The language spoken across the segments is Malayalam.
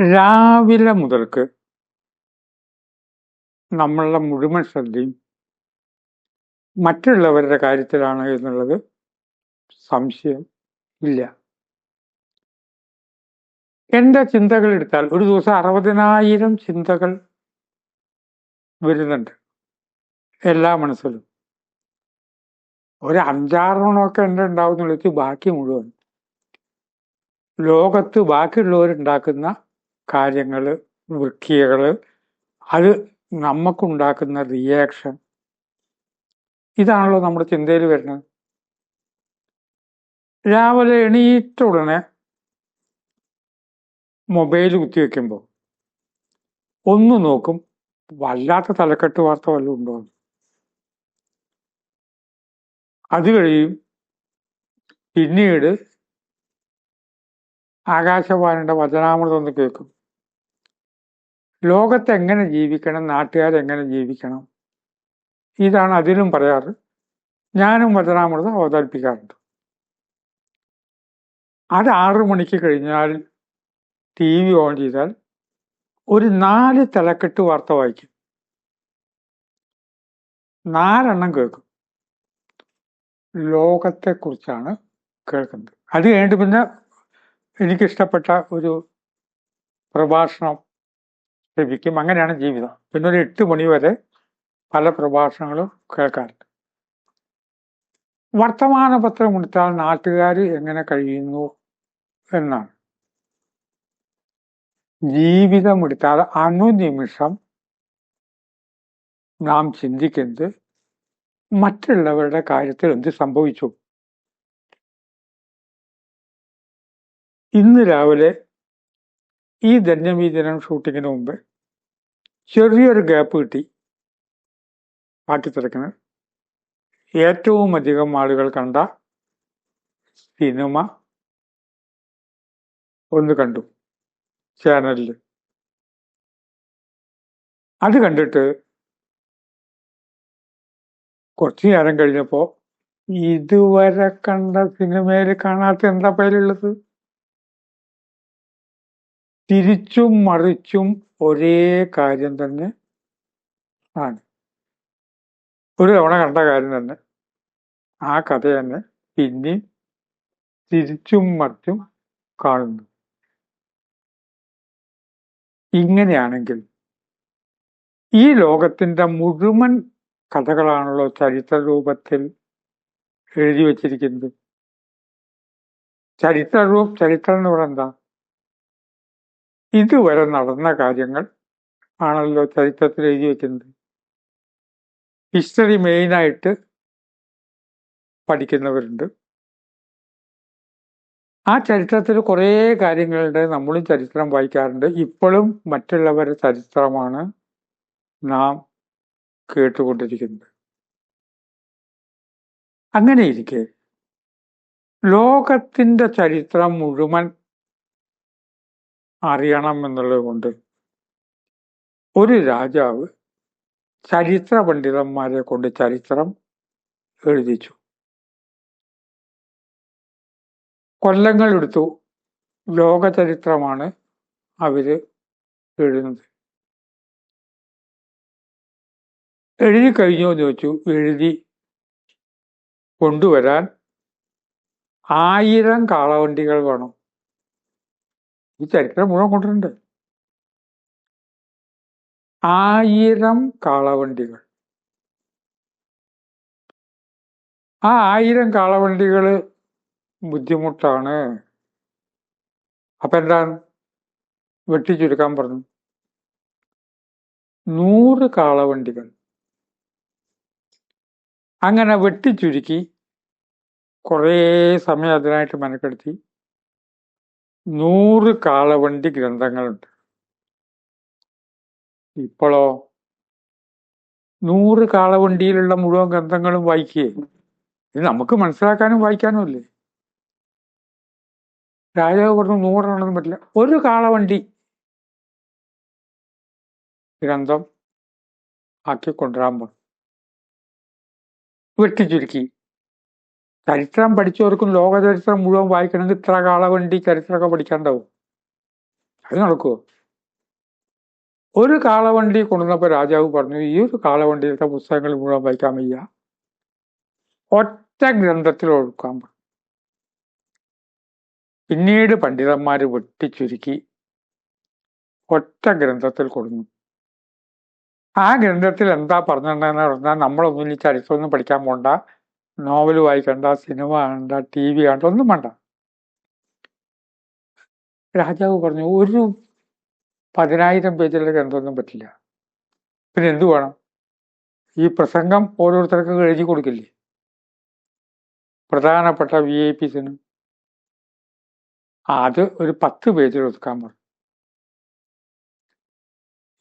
രാവിലെ മുതൽക്ക് നമ്മളുടെ മുഴുവൻ ശ്രദ്ധയും മറ്റുള്ളവരുടെ കാര്യത്തിലാണ് എന്നുള്ളത് സംശയം ഇല്ല. എന്റെ ചിന്തകൾ എടുത്താൽ ഒരു ദിവസം അറുപതിനായിരം ചിന്തകൾ വരുന്നുണ്ട് എല്ലാ മനസ്സിലും. ഒരു അഞ്ചാറെണ്ണമൊക്കെ എന്റെ ഉണ്ടാവുന്ന ബാക്കി മുഴുവൻ. ലോകത്ത് ബാക്കിയുള്ളവരുണ്ടാക്കുന്ന കാര്യങ്ങൾ വൃക്കിയകൾ അത് നമുക്കുണ്ടാക്കുന്ന റിയാക്ഷൻ ഇതാണല്ലോ നമ്മുടെ ചിന്തയിൽ വരുന്നത്. രാവിലെ എണീറ്റ ഉടനെ മൊബൈൽ കുത്തിവെക്കുമ്പോൾ ഒന്ന് നോക്കും വല്ലാത്ത തലക്കെട്ട് വാർത്ത വല്ലതും ഉണ്ടോ. അത് കഴിയും പിന്നീട് ആകാശവാണിയുടെ വചനാമൃതം ഒന്ന് കേൾക്കും. ലോകത്ത് എങ്ങനെ ജീവിക്കണം നാട്ടുകാരെങ്ങനെ ജീവിക്കണം? ഇതാണ് അതിലും പറയാറ്. ഞാനും വചനാമൃതം അവതരിപ്പിക്കാറുണ്ട്. അത് ആറു മണിക്ക് കഴിഞ്ഞാൽ ടി വി ഓൺ ചെയ്താൽ ഒരു നാല് തലക്കെട്ട് വാർത്ത വായിക്കും. നാലെണ്ണം കേൾക്കും. ലോകത്തെക്കുറിച്ചാണ് കേൾക്കുന്നത്. അത് കഴിഞ്ഞിട്ട് പിന്നെ എനിക്കിഷ്ടപ്പെട്ട ഒരു പ്രഭാഷണം ലഭിക്കും അങ്ങനെയാണ് ജീവിതം. പിന്നെ ഒരു എട്ട് മണി വരെ പല പ്രഭാഷണങ്ങളും കേൾക്കാറുണ്ട്. വർത്തമാന പത്രം എടുത്താൽ നാട്ടുകാർ എങ്ങനെ കഴിയുന്നു എന്നാണ്. ജീവിതം എടുത്താൽ അനുനിമിഷം നാം ചിന്തിക്കുന്നത് മറ്റുള്ളവരുടെ കാര്യത്തിൽ എന്ത് സംഭവിച്ചു? ഇന്ന് രാവിലെ ഈ ധന്യമീതനം ഷൂട്ടിങ്ങിന് മുമ്പ് ചെറിയൊരു ഗ്യാപ്പ് കിട്ടി. പാട്ടിത്തിരക്കിന് ഏറ്റവും അധികം ആളുകൾ കണ്ട സിനിമ ഒന്ന് കണ്ടു. ചാനലിൽ അത് കണ്ടിട്ട് കുറച്ച് നേരം കഴിഞ്ഞപ്പോ ഇതുവരെ കണ്ട സിനിമയിൽ കാണാത്ത എന്താ പേരുള്ളത്? തിരിച്ചും മറിച്ചും ഒരേ കാര്യം തന്നെ ആണ്. ഒരു തവണ കണ്ട കാര്യം തന്നെ. ആ കഥ തന്നെ പിന്നെ തിരിച്ചും മറിച്ചും കാണുന്നു. ഇങ്ങനെയാണെങ്കിൽ ഈ ലോകത്തിന്റെ മുഴുവൻ കഥകളാണല്ലോ ചരിത്ര രൂപത്തിൽ എഴുതി വച്ചിരിക്കുന്നത്. ചരിത്ര രൂപ ചരിത്രം എന്ന് പറയുന്നത് ഇതുവരെ നടന്ന കാര്യങ്ങൾ ആണല്ലോ ചരിത്രത്തിൽ എഴുതി വെക്കുന്നത്. ഹിസ്റ്ററി മെയിനായിട്ട് പഠിക്കുന്നവരുണ്ട്. ആ ചരിത്രത്തിൽ കുറേ കാര്യങ്ങളുണ്ട് നമ്മളും ചരിത്രം വായിക്കാറുണ്ട്. ഇപ്പോഴും മറ്റുള്ളവരുടെ ചരിത്രമാണ് നാം കേട്ടുകൊണ്ടിരിക്കുന്നത്. അങ്ങനെയിരിക്കെ. ലോകത്തിന്റെ ചരിത്രം മുഴുവൻ അറിയണം എന്നുള്ളത് കൊണ്ട് ഒരു രാജാവ് ചരിത്ര പണ്ഡിതന്മാരെ കൊണ്ട് ചരിത്രം എഴുതിച്ചു. കൊല്ലങ്ങൾ എടുത്തു. ലോക ചരിത്രമാണ് അവർ എഴുതുന്നത്. എഴുതി കഴിഞ്ഞോ എന്ന് ചോദിച്ചു. എഴുതി കൊണ്ടുവരാൻ ആയിരം കാളവണ്ടികൾ വേണം. ഈ ചരിത്രം മുഴുവൻ കൊണ്ടിട്ടുണ്ട് ആയിരം കാളവണ്ടികൾ. ആ ആയിരം കാളവണ്ടികൾ ബുദ്ധിമുട്ടാണ്. അപ്പൊ എന്താണ്? വെട്ടിച്ചുരുക്കാൻ പറഞ്ഞു. നൂറ് കാളവണ്ടികൾ. അങ്ങനെ വെട്ടിച്ചുരുക്കി കുറേ സമയം അതിനായിട്ട് മെനക്കെടുത്തി. നൂറ് കാളവണ്ടി ഗ്രന്ഥങ്ങളുണ്ട്. ഇപ്പോഴോ നൂറ് കാളവണ്ടിയിലുള്ള മുഴുവൻ ഗ്രന്ഥങ്ങളും വായിക്കേ. ഇത് നമുക്ക് മനസ്സിലാക്കാനും വായിക്കാനും അല്ലേ? രാജാവ് പറഞ്ഞു നൂറെണ്ണൊന്നും പറ്റില്ല. ഒരു കാളവണ്ടി ഗ്രന്ഥം ആക്കി കൊണ്ടുവരാൻ പറഞ്ഞു. വെട്ടിച്ചുരുക്കി. ചരിത്രം പഠിച്ചവർക്കും ലോകചരിത്രം മുഴുവൻ വായിക്കണമെങ്കിൽ ഇത്ര കാളവണ്ടി ചരിത്രമൊക്കെ പഠിക്കാണ്ടാവും. അത് നടക്കുമോ ഒരു കാളവണ്ടി കൊണ്ടുവന്നപ്പോൾ രാജാവ് പറഞ്ഞു ഈ ഒരു കാളവണ്ടിയിലത്തെ പുസ്തകങ്ങൾ മുഴുവൻ വായിക്കാൻ വയ്യ. ഒറ്റ ഗ്രന്ഥത്തിൽ ഒഴുക്കാൻ പറഞ്ഞു പിന്നീട് പണ്ഡിതന്മാർ വെട്ടിച്ചുരുക്കി. ഒറ്റ ഗ്രന്ഥത്തിൽ കൊടുന്നു. ആ ഗ്രന്ഥത്തിൽ എന്താ പറഞ്ഞിട്ടുണ്ടെന്ന് പറഞ്ഞാൽ നമ്മളൊന്നും ഈ ചരിത്രമൊന്നും പഠിക്കാൻ പോണ്ട. നോവൽ വായിക്കണ്ട സിനിമ കണ്ട ടി വി കണ്ട ഒന്നും വേണ്ട. രാജാവ് പറഞ്ഞു ഒരു പതിനായിരം പേജിലെ ഗ്രന്ഥമൊന്നും പറ്റില്ല. പിന്നെ എന്തു വേണം? ഈ പ്രസംഗം ഓരോരുത്തർക്കും എഴുതി കൊടുക്കില്ലേ? പ്രധാനപ്പെട്ട വി ഐ പിസിനും അത് ഒരു പത്ത് പേജിൽ ഒതുക്കാൻ പറഞ്ഞു.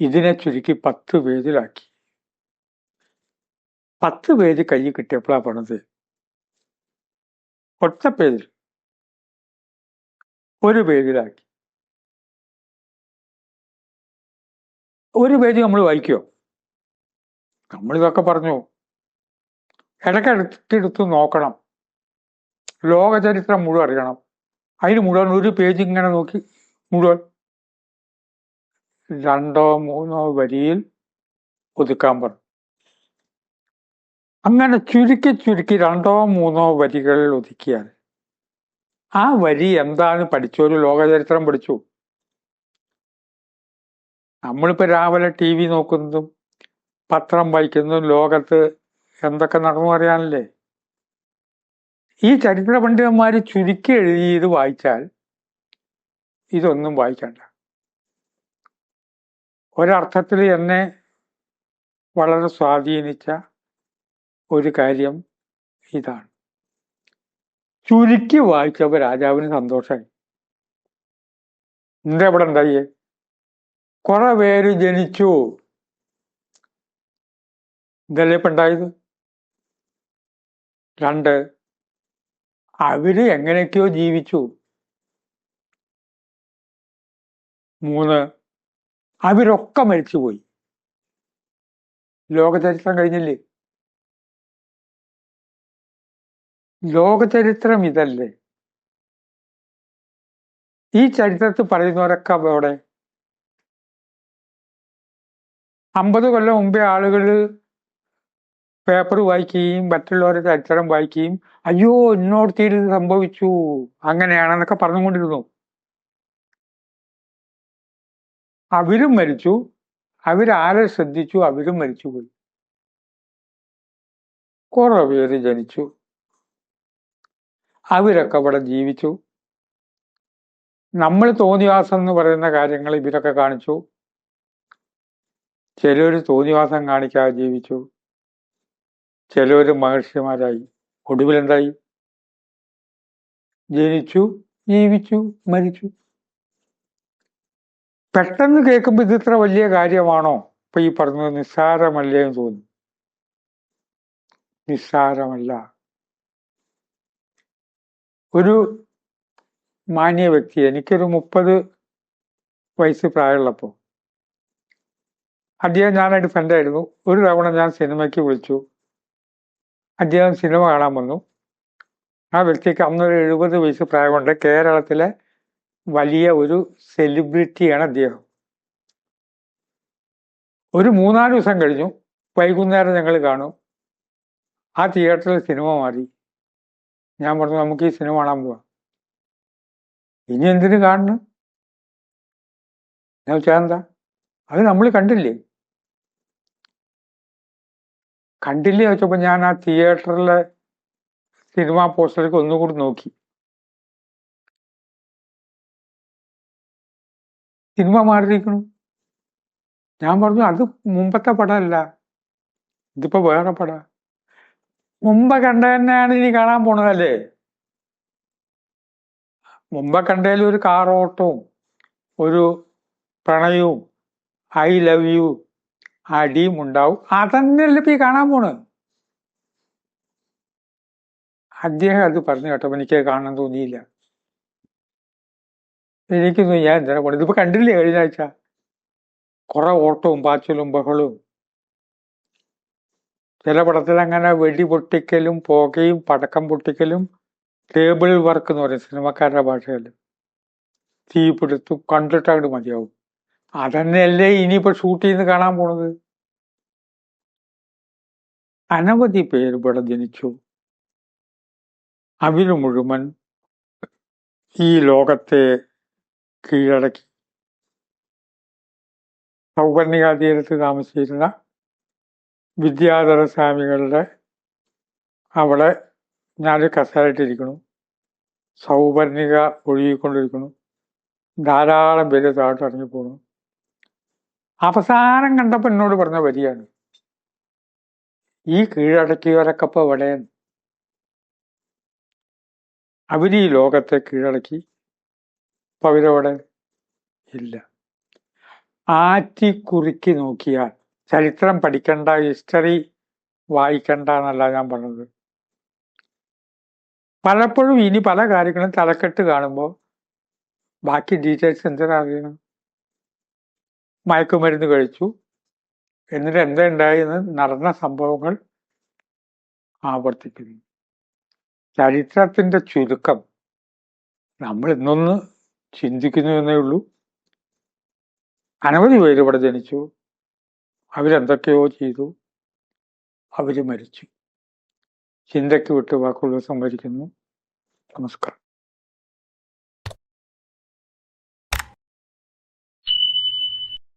ഇതിനെ ചുരുക്കി പത്ത് പേജിലാക്കി. പത്ത് പേജ് കൈ കിട്ടിയപ്പോഴാണ് പണത്. ഒറ്റ പേജിൽ ഒരു പേജിലാക്കി ഒരു പേജ് നമ്മൾ വായിക്കുമോ നമ്മളിതൊക്കെ പറഞ്ഞു. ഇടക്കെടുത്തെടുത്ത് നോക്കണം. ലോകചരിത്രം മുഴുവൻ അറിയണം. അതിന് മുഴുവൻ ഒരു പേജ് ഇങ്ങനെ നോക്കി. മുഴുവൻ. രണ്ടോ മൂന്നോ വരിയിൽ ഒതുക്കാൻ പറഞ്ഞു അങ്ങനെ ചുരുക്കി ചുരുക്കി രണ്ടോ മൂന്നോ വരികളിൽ ഒതുക്കിയാൽ. ആ വരി എന്താണ് പഠിച്ചു ഒരു ലോകചരിത്രം പഠിച്ചു. നമ്മളിപ്പോൾ രാവിലെ ടി വി നോക്കുന്നതും പത്രം വായിക്കുന്നതും ലോകത്ത് എന്തൊക്കെ നടന്നു അറിയാനല്ലേ? ഈ ചരിത്ര പണ്ഡിതന്മാർ ചുരുക്കി എഴുതി ഇത് വായിച്ചാൽ ഇതൊന്നും വായിക്കണ്ട. ഒരർത്ഥത്തിൽ എന്നെ വളരെ സ്വാധീനിച്ച ഒരു കാര്യം ഇതാണ്. ചുരുക്കി വായിച്ചപ്പോൾ രാജാവിന് സന്തോഷമായി. എന്താ ഇവിടെ ഉണ്ടായി? കുറെ പേര് ജനിച്ചു. ഇതല്ലേ ഇപ്പൊ ഉണ്ടായത്? രണ്ട് അവർ എങ്ങനെയൊക്കെയോ ജീവിച്ചു. മൂന്ന് അവരൊക്കെ മരിച്ചുപോയി. ലോകചരിത്രം കഴിഞ്ഞില്ലേ? ലോകചരിത്രം ഇതല്ലേ? ഈ ചരിത്രത്തിൽ പറയുന്നവരൊക്കെ അവിടെ അമ്പത് കൊല്ലം മുമ്പേ ആളുകൾ പേപ്പർ വായിക്കുകയും മറ്റുള്ളവരുടെ ചരിത്രം വായിക്കുകയും അയ്യോ എന്നോട് ഇത് സംഭവിച്ചു അങ്ങനെയാണെന്നൊക്കെ പറഞ്ഞുകൊണ്ടിരുന്നു. അവരും മരിച്ചു അവരാരെ ശ്രദ്ധിച്ചു അവരും മരിച്ചുപോയി. കുറെ ജനിച്ചു. അവരൊക്കെ ഇവിടെ ജീവിച്ചു. നമ്മൾ തോന്നിവാസം എന്ന് പറയുന്ന കാര്യങ്ങൾ ഇവരൊക്കെ കാണിച്ചു. ചിലർ തോന്നിവാസം കാണിക്കാതെ ജീവിച്ചു. ചിലർ മഹർഷിമാരായി. ഒടുവിലെന്തായി ജനിച്ചു ജീവിച്ചു മരിച്ചു. പെട്ടെന്ന് കേൾക്കുമ്പോൾ ഇത് ഇത്ര വലിയ കാര്യമാണോ? ഇപ്പൊ ഈ പറഞ്ഞത് നിസ്സാരമല്ലേ എന്ന് തോന്നി നിസ്സാരമല്ല. ഒരു മാന്യ വ്യക്തി എനിക്കൊരു മുപ്പത് വയസ്സ് പ്രായമുള്ളപ്പോൾ അദ്ദേഹം ഞാനായിട്ട് ഫ്രണ്ടായിരുന്നു ഒരു തവണ ഞാൻ സിനിമയ്ക്ക് വിളിച്ചു. അദ്ദേഹം സിനിമ കാണാൻ വന്നു. ആ വ്യക്തിക്ക് അന്നൊരു എഴുപത് വയസ്സ് പ്രായമുണ്ട്. കേരളത്തിലെ വലിയ ഒരു സെലിബ്രിറ്റിയാണ് അദ്ദേഹം. ഒരു മൂന്നാൽ ദിവസം കഴിഞ്ഞു. വൈകുന്നേരം ഞങ്ങൾ കാണും. ആ തിയേറ്ററിൽ സിനിമ മാറി. ഞാൻ പറഞ്ഞു നമുക്ക് ഈ സിനിമ കാണാൻ പോവാം. ഇനി എന്തിനു കാണുന്നു ഞാൻ ചേന്താ അത് നമ്മൾ കണ്ടില്ലേ? കണ്ടില്ലേ? വെച്ചപ്പോ ഞാൻ ആ തിയേറ്ററിലെ സിനിമാ പോസ്റ്ററിലേക്ക് ഒന്നുകൂടി നോക്കി. സിനിമ മാറിയിരിക്കണു ഞാൻ പറഞ്ഞു അത് മുമ്പത്തെ പടമല്ല. ഇതിപ്പോ വേറെ പട. മുമ്പ് കണ്ട തന്നെയാണ് ഇനി കാണാൻ പോണതല്ലേ? മുമ്പ് കണ്ടതിൽ ഒരു കാറോട്ടവും ഒരു പ്രണയവും ഐ ലവ് യു അടിയും ഉണ്ടാവും. അതന്നെയല്ലേ ഇപ്പൊ ഈ കാണാൻ പോണ് അദ്ദേഹം അത് പറഞ്ഞു കേട്ടപ്പോ എനിക്ക് കാണാൻ തോന്നിയില്ല. എനിക്കൊന്നും ഞാൻ എന്തിനാ പോണത് ഇതിപ്പോ കണ്ടില്ലേ കഴിഞ്ഞ ആഴ്ച? കുറെ ഓട്ടവും പാച്ചിലും ബഹളവും ചില പടത്തിൽ അങ്ങനെ വെടി പൊട്ടിക്കലും പുകയും പടക്കം പൊട്ടിക്കലും ടേബിൾ വർക്ക് എന്ന് പറയും സിനിമക്കാരുടെ ഭാഷയിൽ. തീ പിടുത്തു അങ്ങോട്ട് മതിയാവും. അതന്നെയല്ലേ ഇനിയിപ്പോ ഷൂട്ട് ചെയ്ത് കാണാൻ പോണത്? അനവധി പേര് ഇവിടെ ജനിച്ചു. അവർ മുഴുവൻ ഈ ലോകത്തെ കീഴടക്കി. സൗപർണികാ തീരത്ത് താമസിച്ചിരുന്ന വിദ്യാധര സ്വാമികളുടെ അവിടെ ഞാനൊരു കസേരയിട്ടിരിക്കുന്നു. സൗപർണിക ഒഴുകിക്കൊണ്ടിരിക്കുന്നു. ധാരാളം പേര് താഴോട്ട് ഇറങ്ങി പോകുന്നു അവസാനം കണ്ടപ്പോൾ എന്നോട് പറഞ്ഞ വരിയാണ്. ഈ കീഴടക്കിയവരൊക്കെ ഇപ്പൊ അവർ ഈ ലോകത്തെ കീഴടക്കി. ഇപ്പൊ അവരവിടെ? ഇല്ല. ആറ്റിക്കുറുക്കി നോക്കിയാൽ ചരിത്രം പഠിക്കണ്ട ഹിസ്റ്ററി വായിക്കണ്ട എന്നല്ല ഞാൻ പറഞ്ഞത്. പലപ്പോഴും ഇനി പല കാര്യങ്ങളും തലക്കെട്ട് കാണുമ്പോൾ ബാക്കി ഡീറ്റെയിൽസ് എന്തിനാ അറിയണം? മയക്കുമരുന്ന് കഴിച്ചു. എന്നിട്ട് എന്താ ഉണ്ടായെന്ന് നടന്ന സംഭവങ്ങൾ ആവർത്തിക്കുന്നു. ചരിത്രത്തിന്റെ ചുരുക്കം നമ്മൾ ഇന്നൊന്ന് ചിന്തിക്കുന്നു എന്നേ ഉള്ളൂ. അനവധി പേര് ഇവിടെ ജനിച്ചു. അവരെന്തൊക്കെയോ ചെയ്തു. അവർ മരിച്ചു. ചിന്തയ്ക്ക് വിട്ട് വാക്കുകൾ സംഭരിക്കുന്നു നമസ്കാരം.